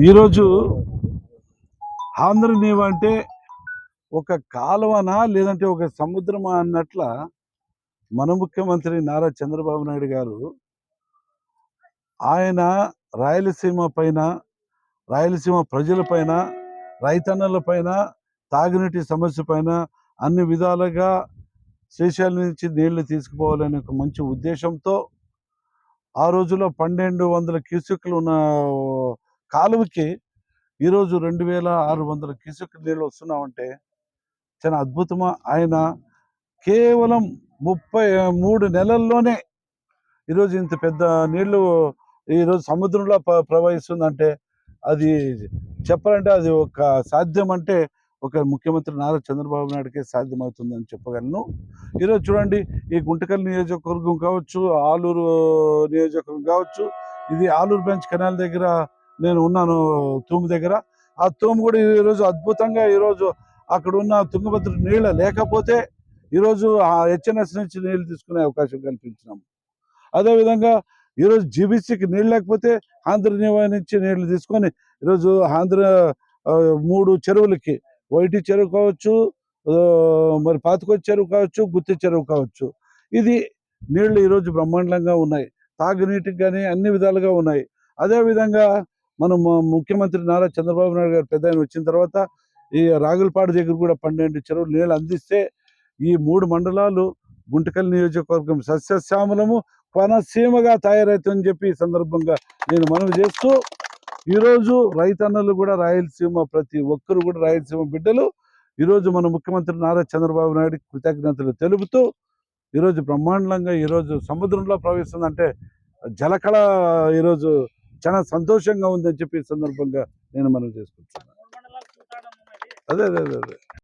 ఈరోజు ఆంధ్రనీవ అంటే ఒక కాలువనా లేదంటే ఒక సముద్రమా అన్నట్ల మన ముఖ్యమంత్రి నారా చంద్రబాబు నాయుడు గారు ఆయన రాయలసీమ పైన రాయలసీమ ప్రజల పైన రైతన్నల పైన తాగునీటి సమస్య పైన అన్ని విధాలుగా శ్రీశైలం నుంచి నీళ్ళు తీసుకుపోవాలనే ఒక మంచి ఉద్దేశంతో ఆ రోజుల్లో పన్నెండు వందల క్యూసెక్లు ఉన్న కాలువకి ఈరోజు రెండు వేల ఆరు వందల క్యూసెక్ నీళ్ళు వస్తున్నామంటే చాలా అద్భుతమా? ఆయన కేవలం ముప్పై మూడు నెలల్లోనే ఈరోజు ఇంత పెద్ద నీళ్ళు ఈరోజు సముద్రంలో ప్రవహిస్తుందంటే అది చెప్పాలంటే అది ఒక సాధ్యం అంటే ఒక ముఖ్యమంత్రి నారా చంద్రబాబు నాయుడుకే సాధ్యమవుతుందని చెప్పగలను. ఈరోజు చూడండి ఈ గుంటకల్ నియోజకవర్గం కావచ్చు ఆలూరు నియోజకవర్గం కావచ్చు ఇది ఆలూరు బెంచ్ కెనాల్ దగ్గర నేను ఉన్నాను తూము దగ్గర. ఆ తూము కూడా ఈరోజు అద్భుతంగా ఈరోజు అక్కడ ఉన్న తుంగభద్ర నీళ్ళ లేకపోతే ఈరోజు ఆ హెచ్ఎన్ఎస్ నుంచి నీళ్ళు తీసుకునే అవకాశం కల్పించినాము అదేవిధంగా ఈరోజు జీబీసీకి నీళ్ళు లేకపోతే ఆంధ్ర నుంచి నీళ్ళు తీసుకొని ఈరోజు ఆంధ్ర మూడు చెరువులకి వైటి చెరువు కావచ్చు మరి పాతకొచ్చి చెరువు కావచ్చు గుత్తి చెరువు కావచ్చు. ఇది నీళ్ళు ఈరోజు బ్రహ్మాండంగా ఉన్నాయి. తాగునీటికి కానీ అన్ని విధాలుగా ఉన్నాయి. అదేవిధంగా మనం ముఖ్యమంత్రి నారా చంద్రబాబు నాయుడు గారు పెద్ద వచ్చిన తర్వాత ఈ రాగులపాడు దగ్గర కూడా పన్నెండు చెరువులు నీళ్ళు అందిస్తే ఈ మూడు మండలాలు గుంటకల్ నియోజకవర్గం సస్యశ్యామలము కొనసీమగా తయారవుతుందని చెప్పి ఈ సందర్భంగా నేను మనవి చేస్తూ ఈరోజు రైతన్నలు కూడా రాయలసీమ ప్రతి ఒక్కరు కూడా రాయలసీమ బిడ్డలు ఈరోజు మన ముఖ్యమంత్రి నారా చంద్రబాబు నాయుడు కృతజ్ఞతలు తెలుపుతూ ఈరోజు బ్రహ్మాండంగా ఈరోజు సముద్రంలో ప్రవేశిస్తుందంటే జలకళ ఈరోజు చాలా సంతోషంగా ఉందని చెప్పి ఈ సందర్భంగా నేను మనం చేసుకుంటున్నాను. అదే అదే అదే.